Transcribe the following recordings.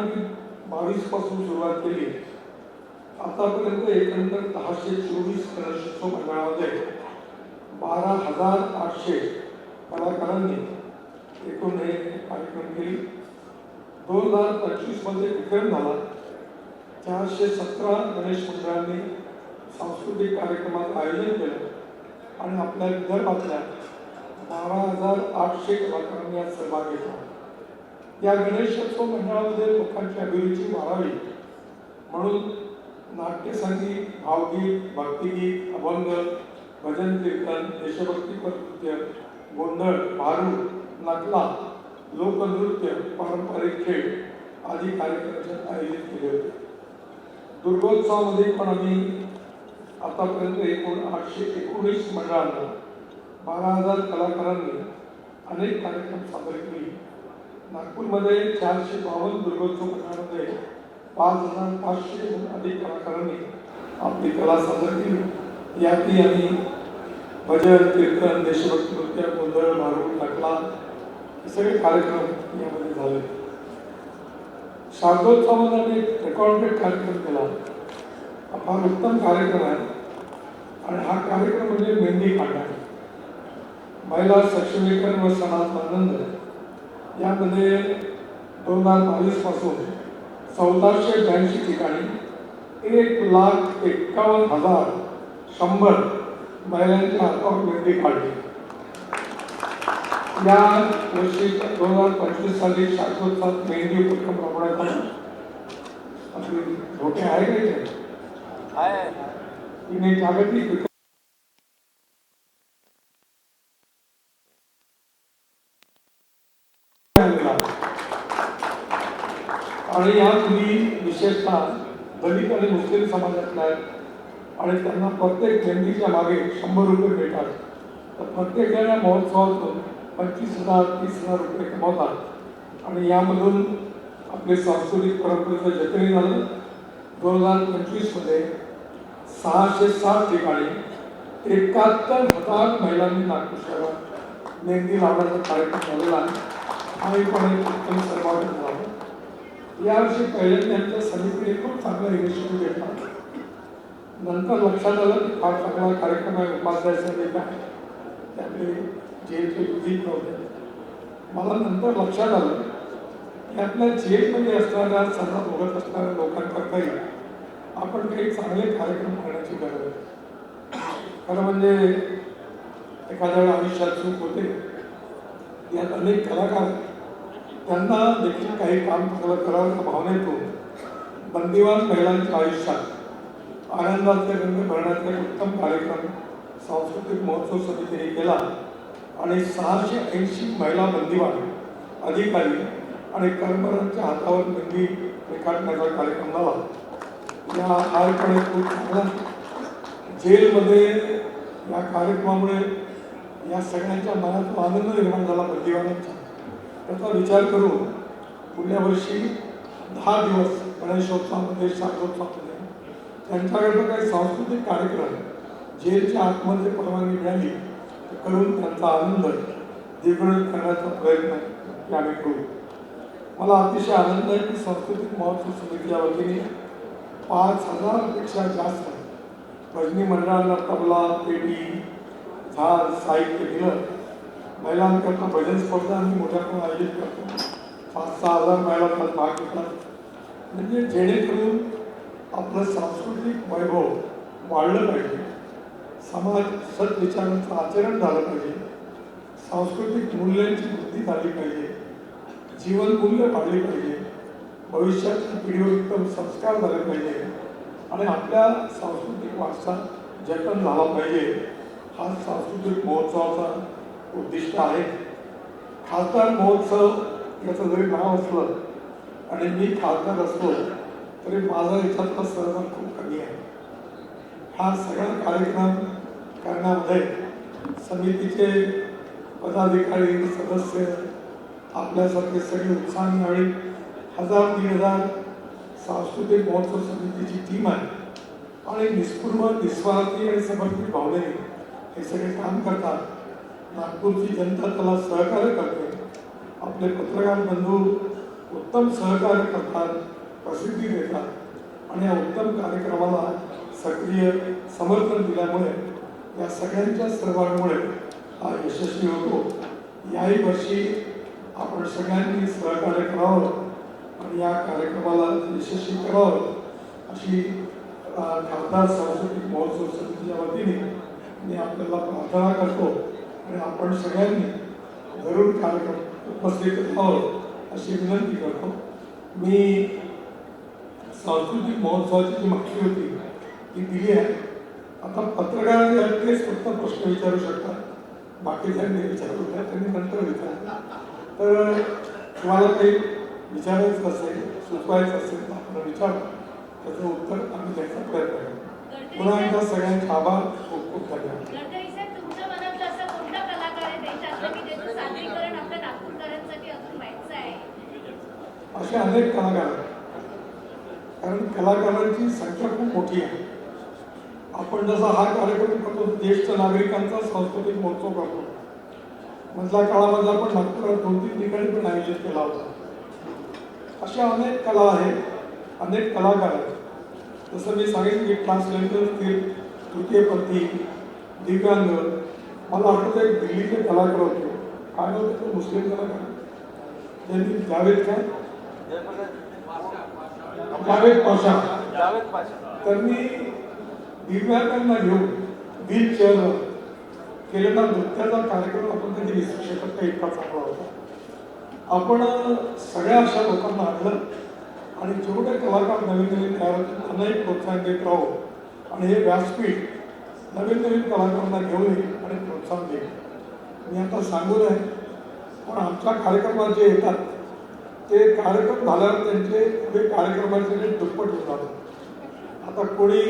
मी बावीसपासून सुरुवात केली. आतापर्यंत एकंदर दहाशे चोवीस गणेशोत्सव मंडळामध्ये बारा हजार आठशे कलाकारांनी एकूण हे कार्यक्रम केले. दोन हजार पंचवीसमध्ये विक्रम झाला. चारशे सतरा गणेश मंडळांनी सांस्कृतिक कार्यक्रमात आयोजन केलं. आणि आपल्या विदर्भातल्या बारा हजार आठशे कलाकारांनी यात सहभाग घेतला. या गणेशोत्सव मंडळामध्ये लोकांची अभिरुची वाढावी. म्हणून नाट्यसंगीत भावगीत भक्तिगीत अभंग भजन कीर्तन देशभक्तीपर नृत्य गोंधळ भारू नकला लोकनृत्य पारंपरिक खेळ आदी कार्यक्रम आयोजित केले होते. दुर्गोत्सवामध्ये पण आम्ही आतापर्यंत एकूण आठशे एकोणीस मंडळांना बारा हजार कलाकारांनी अनेक कार्यक्रम सादर केले. नागपूरमध्ये चारशे बावन्न दुर्गोत्सव प्रकारामध्ये पाच हजार पाचशे अधिक कलाकारांनी आपली कला सादर केली यातही आम्ही भजन कीर्तन देशभक्ती नृत्य गोंधळ मारू टाकला. हे सगळे कार्यक्रम यामध्ये झाले. शारदोत्सवामध्ये आम्ही एक रेकॉर्डेड कार्यक्रम केला. हा फार उत्तम कार्यक्रम आहे. आणि हा कार्यक्रम म्हणजे मेहंदी काढणे. महिला सक्षमीकरण व सणाचा आनंद. यामध्ये दोन हजार बावीसपासून चौदाशे ब्याऐंशी ठिकाणी एक लाख एक्कावन्न हजार शंभर महिलांच्या हातावर मेहंदी काढली या वर्षी दोन हजार पंचवीस साली शाश्वत मेहंदी उपक्रम राबवण्यात आला. आपली धोके आहे का तिने जागतिक आणि या मुली विशेषतः दलित आणि मुस्लिम समाजातल्या आहेत आणि त्यांना प्रत्येक मेहंदीच्या मागे शंभर रुपये मिळतात. तर प्रत्येक जण या महोत्सवातून पंचवीस हजार तीस हजार रुपये कमवतात. आणि यामधून आपले सांस्कृतिक परंपरेचं जतनही झालं. दोन हजार पंचवीसमध्ये सहाशे सात ठिकाणी एकाहत्तर हजार महिलांनी नागपूर शहरात मेहंदी लावण्याचा कार्यक्रम झालेला आहे. आम्ही पण एक उत्तम सहभागी याविषयी यावर्षी पहिल्यांदा आमच्या समितीने खूप चांगला इनिशिएटिव्ह घेतला नंतर लक्षात आलं की फार चांगला कार्यक्रम आहे उपाध्याय समिती आहे. त्यामुळे जेलचे विधिक नव्हते. मला नंतर लक्षात आलं की आपल्या जेलमध्ये असणाऱ्या सदा बघत असणाऱ्या लोकांकरताही आपण काही चांगले कार्यक्रम करण्याची गरज आहे. खरं म्हणजे एखाद्या वेळा आयुष्यात चूक होते. यात अनेक कलाकार त्यांना देखील काही काम चांगलं करावं भावनेतून बंदिवान महिलांच्या आयुष्यात आनंदाचे रंग भरण्याचा एक उत्तम कार्यक्रम सांस्कृतिक महोत्सव समितीने केला आणि सहाशे ऐंशी महिला बंदिवान अधिकारी आणि कर्मचाऱ्यांच्या हातावर बंदी रेखाटण्याचा कार्यक्रम झाला. या कार्यक्रमाने खूप चांगला जेलमध्ये या कार्यक्रमामुळे या सगळ्यांच्या मनात आनंद निर्माण झाला बंदिवानांचा. त्याचा विचार करून पुढल्या वर्षी दहा दिवस गणेशोत्सवामध्ये शारदोत्सवामध्ये त्यांच्याकडनं काही सांस्कृतिक कार्यक्रम जेलच्या आतमध्ये परवानगी मिळाली ते करून त्यांचा आनंद द्विगुणित करण्याचा प्रयत्न आम्ही करू. मला अतिशय आनंद आहे की सांस्कृतिक महोत्सव समितीच्या वतीने पाच हजारपेक्षा जास्त भजनी मंडळांना तबला पेटी झाड साहित्य दिलं महिलांकरता भजन स्पर्धा आम्ही मोठ्या प्रमाणात आयोजित करतो. पाच सहा हजार महिला त्यात भाग घेतात. म्हणजे जेणेकरून आपलं सांस्कृतिक वैभव वाढलं पाहिजे. समाज सद्विचारांचं आचरण झालं पाहिजे. सांस्कृतिक मूल्यांची वृद्धी झाली पाहिजे. जीवनमूल्य वाढली पाहिजे. भविष्याच्या पिढीवर उत्तम संस्कार झाले पाहिजे. आणि आपल्या सांस्कृतिक वारसा जतन झाला पाहिजे. हा सांस्कृतिक महोत्सवाचा उद्दिष्ट आहे. खासदार महोत्सव याचं जरी नाव असलं आणि मी खासदार असलो तरी माझा याच्यातला सहभाग खूप कमी आहे. हा सगळा कार्यक्रम करण्यामध्ये समितीचे पदाधिकारी सदस्य आपल्यासारखे सगळे उत्साहाने आणि हजार दीड हजार सांस्कृतिक महोत्सव समितीची टीम आहे. आणि निस्पूर्व निस्वार्थी आणि समर्पित भावने हे सगळे काम करतात. नागपूरची जनता त्याला सहकार्य करते. आपले पत्रकार बंधू उत्तम सहकार्य करतात प्रसिद्धी देतात आणि या उत्तम कार्यक्रमाला सक्रिय समर्थन दिल्यामुळे या सगळ्यांच्या सहभागामुळे हा यशस्वी होतो. याही वर्षी आपण सगळ्यांनी सहकार्य करावं आणि या कार्यक्रमाला यशस्वी करावं अशी खासदार सांस्कृतिक महोत्सव समितीच्या वतीने मी आपल्याला प्रार्थना करतो. आणि आपण सगळ्यांनी जरूर कार्यक्रम उपस्थित राहावं अशी विनंती करतो. मी सांस्कृतिक महोत्सवाची जी माहिती होती ती दिली आहे. आता पत्रकार तेच फक्त प्रश्न विचारू शकतात बाकीच्यांनी विचारू द्या त्यांनी नंतर विचारला. तर तुम्हाला काही विचारायचं असेल सुचवायचं असेल तर आपण विचारा त्याचं उत्तर आम्ही द्यायचा प्रयत्न करू. पुन्हा एकदा सगळ्यांचे आभार. खूप खूप धन्यवाद गडकरी साहेब तुमच्या मनातलं असा कोणता कलाकार आहे देशातला की ज्याचं सादरीकरण आपल्या नागपूरकरांसाठी अजून व्हायचं आहे असे अनेक कलाकार आहेत. कारण कलाकारांची संख्या खूप मोठी आहे. आपण जसा हा कार्यक्रम करतो ज्येष्ठ नागरिकांचा सांस्कृतिक महोत्सव करतो. मधल्या काळामध्ये आपण नागपुरात दोन तीन ठिकाणी पण आयोजित केला होता. अशा अनेक कला आहेत अनेक कलाकार आहेत. जसं मी सांगितलं की ट्रान्सलेटर असतील तृतीयपंथी दिव्यांग. मला आठवतं एक दिल्लीचे कलाकार होते. काय होते तो मुस्लिम कलाकार. त्यांनी जावेद काय जावेद पाशा. त्यांनी दिव्यांगांना घेऊन व्हील चेअरवर केलेला नृत्याचा कार्यक्रम आपण कधी विसरू शकत नाही इतका चांगला होता आपण सगळ्या अशा लोकांना आणलं आणि जेवढे कलाकार नवीन नवीन तयार त्यांनाही प्रोत्साहन देत राहू आणि हे व्यासपीठ नवीन नवीन कलाकारांना घेऊन येईल आणि प्रोत्साहन देईल मी आता सांगू नये पण आमच्या कार्यक्रमात जे येतात ते कार्यक्रम झाल्यावर त्यांचे पुढे कार्यक्रमाचे रेट दुप्पट होत जातात आता कोणी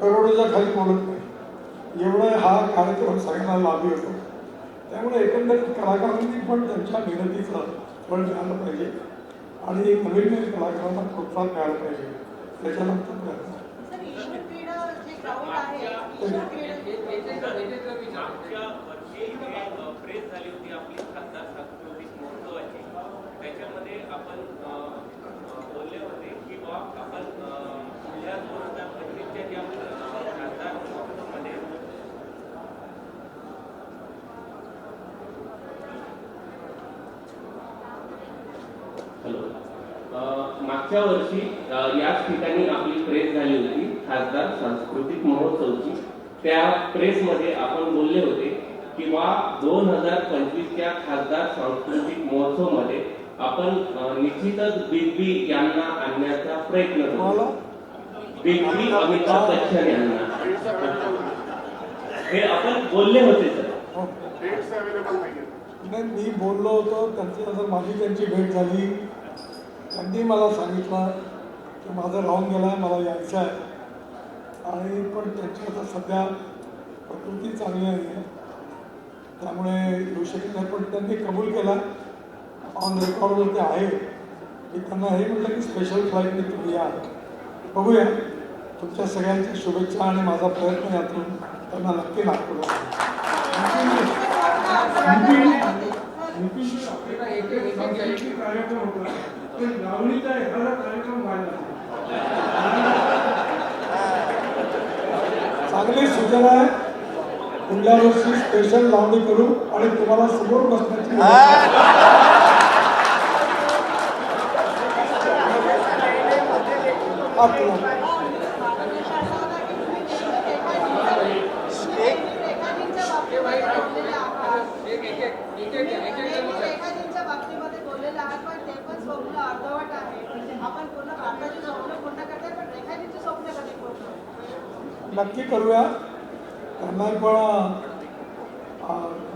करोडोच्या खाली बोलत नाही एवढा हा कार्यक्रम सगळ्यांना लाभी होतो त्यामुळे एकंदरीत कलाकारांनी पण त्यांच्या मेहनतीचं फळ मिळालं पाहिजे आणि नवीन नवीन कलाकारांना प्रोत्साहन मिळालं पाहिजे त्याच्यानंतर प्रयत्न प्रेस झाली होती आपली खासदार मागच्या वर्षी याच ठिकाणी आपली प्रेस झाली होती खासदार सांस्कृतिक महोत्सवची. त्या प्रेसमध्ये आपण बोलले होते किंवा दोन हजार पंचवीसच्या खासदार सांस्कृतिक महोत्सवमध्ये आपण निश्चितच बिग बी यांना आणण्याचा प्रयत्न तुम्हाला करू बिग बी अमिताभ बच्चन यांना. हे आपण बोलले होते सर. हो. नाही मी बोललो होतो त्यांची जर माझी त्यांची भेट झाली. त्यांनी मला सांगितलं की माझं राहून गेला आहे मला यायचं आहे. आणि पण त्यांची आता सध्या प्रकृती चांगली नाही आहे त्यामुळे येऊ शकत नाही पण त्यांनी कबूल केला. ऑन रेकॉर्डवरती आहे मी त्यांना हे म्हटलं की स्पेशल फ्लाईटने तुम्ही या. बघूया. तुमच्या सगळ्यांच्या शुभेच्छा आणि माझा प्रयत्न यातून त्यांना नक्की नागपूर कार्यक्रम होता पण लावणीचा एखादा कार्यक्रम व्हायला चांगली सूचना आहे. पुढल्या वर्षी स्पेशल लावणी करू आणि तुम्हाला समोर बसण्याची हा, तुला. रेखाजींच्या बाबतीमध्ये बोललेले आहात रेखाजींच्या बाबतीमध्ये बोललेले आहात पण ते पण स्वप्न अर्धवट आहे आपण पूर्ण भारताची स्वप्न पूर्ण करताय पण रेखाजींचे स्वप्न कधी पूर्ण होईल? नक्की करूया त्यांनाही पण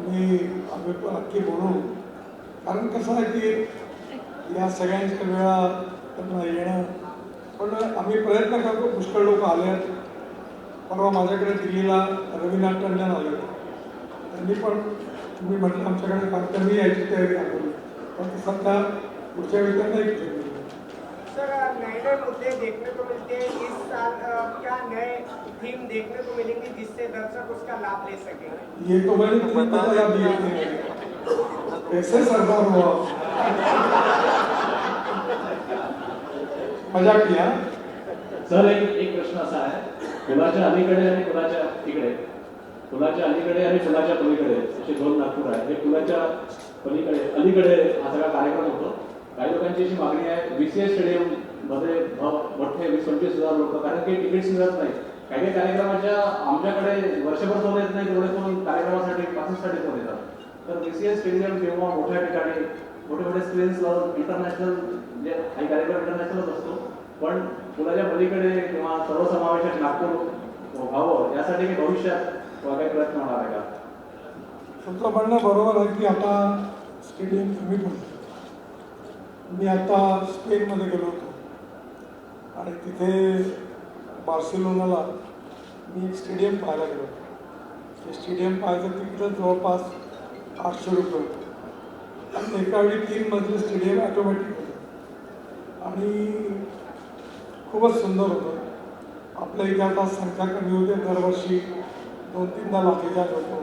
मी आम्ही पण नक्की बोलू कारण कसं आहे की या सगळ्यांच्या वेळा त्यांना येणं पण आम्ही प्रयत्न करतो पुष्कळ लोक आले आहेत. परवा माझ्याकडे दिल्लीला रवीनाथ टंडन आले. त्यांनी पण तुम्ही म्हटलं आमच्याकडे त्यांनी यायची तयारी दाखवली पण सध्या पुढच्या वेळी त्यांना एक ठेवली सर नए नए मुद्दे देखने को मिलते हैं इस साल क्या नए थीम देखने को मिलेंगी जिससे दर्शक उसका लाभ ले सकेंगे ये तो मैंने भी नहीं कैसे सरदार हुआ? मजाक किया? सर एक एक प्रश्न असा आहे. फुलाच्या अलीकडे आणि फुलाच्या इकडे फुलाच्या अलीकडे आणि फुलाच्या पलीकडे? असे दोन नागपूर आहे हे फुलाच्या पलीकडे? अलीकडे हा सगळा कार्यक्रम होतो. काही लोकांची अशी मागणी आहे बीसीएस स्टेडियममध्ये मोठे वीस पंचवीस हजार लोक कारण की तिकीट्स मिळत नाही काही काही कार्यक्रमाच्या आमच्याकडे वर्षभर फोन येत नाही तेवढे फोन कार्यक्रमासाठी पासेससाठी फोन येतात. तर बीसीएस स्टेडियम किंवा मोठ्या ठिकाणी मोठे मोठे स्क्रीन्स लावून इंटरनॅशनल म्हणजे काही कार्यक्रम इंटरनॅशनलच असतो. पण पुण्याच्या पलीकडे किंवा सर्वसमावेशक नागपूर व्हावं यासाठी मी भविष्यात काही प्रयत्न होणार आहे का? तुमचं म्हणणं बरोबर आहे की आता स्टेडियम कमी पडतं मी आता स्पेनमध्ये गेलो होतो. आणि तिथे बार्सिलोनाला मी एक स्टेडियम पाहायला गेलो ते स्टेडियम पाहायचं तिकडं जवळपास आठशे रुपये होतं. आणि एका वेळी तीन मजली स्टेडियम ॲटोमॅटिक आणि खूपच सुंदर होतं. आपल्या इथे आता संख्या कमी होते दरवर्षी दोन तीनदा लाठीचार्ज होतो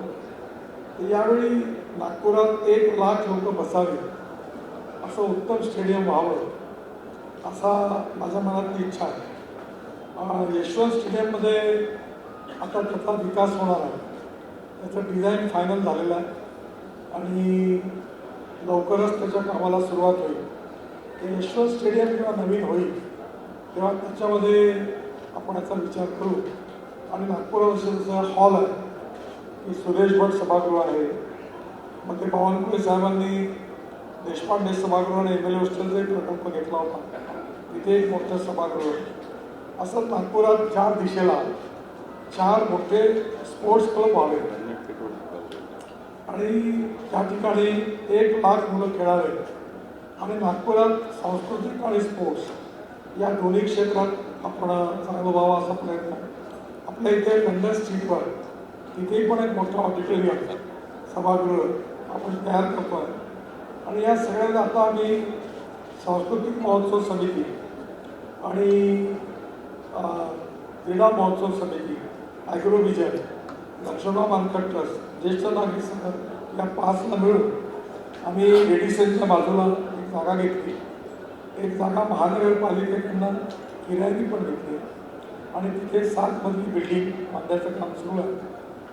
तर यावेळी नागपुरात एक लाख लोक बसावे असं उत्तम स्टेडियम व्हावं असा माझ्या मनातली इच्छा आहे. यशवंत स्टेडियममध्ये आता त्याचा विकास होणार आहे. त्याचं डिझाईन फायनल झालेलं आहे. आणि लवकरच त्याच्या कामाला सुरुवात होईल. ते यशवंत स्टेडियम जेव्हा नवीन होईल तेव्हा त्याच्यामध्ये आपण याचा विचार करू. आणि नागपुरात जसं हॉल आहे की सुरेश भट सभागृह आहे. मग ते बावनकुळे साहेबांनी देशपांडे सभागृह आणि एम एल ए हॉस्टेलचाही एक प्रकल्प घेतला होता. तिथे एक मोठं सभागृह. असं नागपुरात चार दिशेला चार मोठे स्पोर्ट्स क्लब व्हावे. आणि त्या ठिकाणी एक लाख मुलं खेळावे. आणि नागपुरात सांस्कृतिक आणि स्पोर्ट्स या दोन्ही क्षेत्रात आपण चांगलं व्हावं असा प्रयत्न आपल्या इथे लंडन स्ट्रीटवर तिथेही पण एक मोठं ऑडिटोरियम सभागृह आपण तयार करतो आहे. आणि या सगळ्यात आता आम्ही सांस्कृतिक महोत्सव समिती आणि क्रीडा महोत्सव समिती ॲग्रोविजन लक्ष्मणा मानकर ट्रस्ट ज्येष्ठ नागरिक संघ या पाचला मिळून आम्ही रेडिसनच्या बाजूला एक जागा घेतली. एक जागा महानगरपालिकेकडनं किरायती पण घेतली. आणि तिथे सात मधली बिल्डिंग बांधायचं काम सुरू आहे.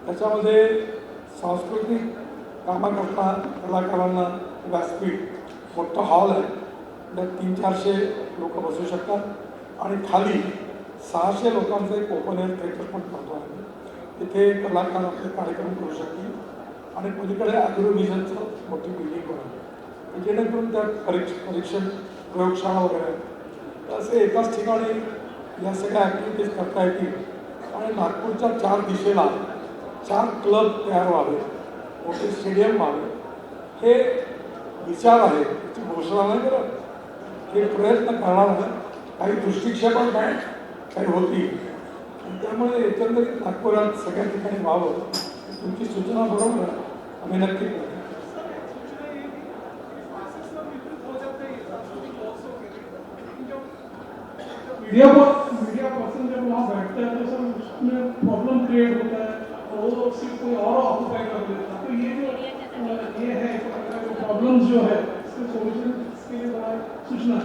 त्याच्यामध्ये सांस्कृतिक कामाकरता कलाकारांना व्यासपीठ मोठं हॉल आहे. त्यात तीन चारशे लोक बसू शकतात. आणि खाली सहाशे लोकांचं एक ओपन एअर थिएटर पण करतो आहे. तिथे कलाकार आपले कार्यक्रम करू शकतील. आणि पलीकडे ॲग्रोव्हिजनचं मोठी बिल्डिंग बनवली जेणेकरून त्या परीक्ष परीक्षण प्रयोगशाळा वगैरे. तर असे एकाच ठिकाणी या सगळ्या ॲक्टिव्हिटीज करता येतील. आणि नागपूरच्या चार दिशेला चार क्लब तयार व्हावे. मोठे स्टेडियम व्हावे. हे विचार आहे. त्याची घोषणा नाही करत. हे प्रयत्न करणार आहे. काही दृष्टिक्षेपण काय काही होती त्यामुळे एकंदरीत नागपुरात सगळ्या ठिकाणी व्हावं. तुमची सूचना बरोबर आहे. आम्ही नक्की मीडिया मीडिया पर्सन जब वहाँ बैठता है तो सर उसमें प्रॉब्लम क्रिएट होता है और वो सिर्फ़ कोई और ऑक्यूपाई कर देता है। तो ये जो, ये है प्रॉब्लम्स जो है, इसके सॉल्यूशन इसके लिए बड़ा सूचना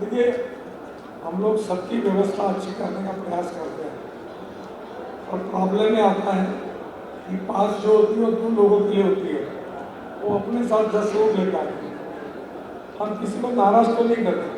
देखिए, हम लोग सबकी व्यवस्था अच्छी करने का प्रयास करते हैं। और प्रॉब्लम में आता है कि पास जो होती है वो दो लोगों के लिए होती है। वो अपने साथ दस लोग लेकर आते हैं। हम किसी को नाराज़ तो नहीं करते।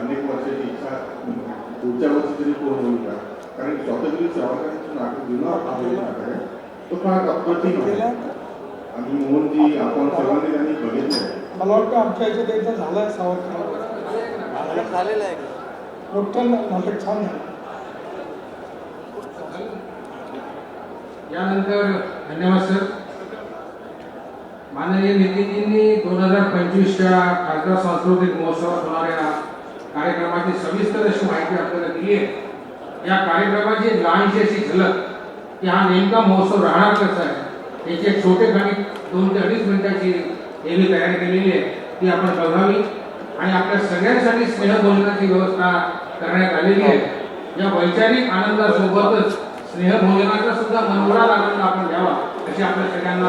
अनेक वर्षाची इच्छा पुढच्या वर्षी तरी पूर्ण होईल का? कारण स्वातंत्र्य सावरकरांचं नाटक जुनं आहे नाटक आहे तो फार अप्रतिम आहे. आणि मोहनजी आपण सर्वांनी त्यांनी बघितलं. मला वाटतं आमच्या याच्यात एकदा झालं आहे सावरकर झालेलं आहे. नाटक छान झालं. यानंतर धन्यवाद सर. माननीय नितीनजींनी दोन हजार पंचवीसच्या खासदार सांस्कृतिक महोत्सवात होणाऱ्या कार्यक्रमाची सविस्तर अशी माहिती आपल्याला दिली आहे. या कार्यक्रमाची लहानशी अशी झलक की हा नेमका महोत्सव राहणार कसा आहे? याची एक छोटेखानी दोन ते अडीच मिनिटाची यांनी तयार तयारी केलेली आहे. ती आपण बघावी आणि आपल्या सगळ्यांसाठी स्नेहभोजनाची व्यवस्था करण्यात आलेली आहे. या वैचारिक आनंदासोबतच स्नेहभोजनाचा सुद्धा मनोहरात आनंद आपण द्यावा अशी आपल्या सगळ्यांना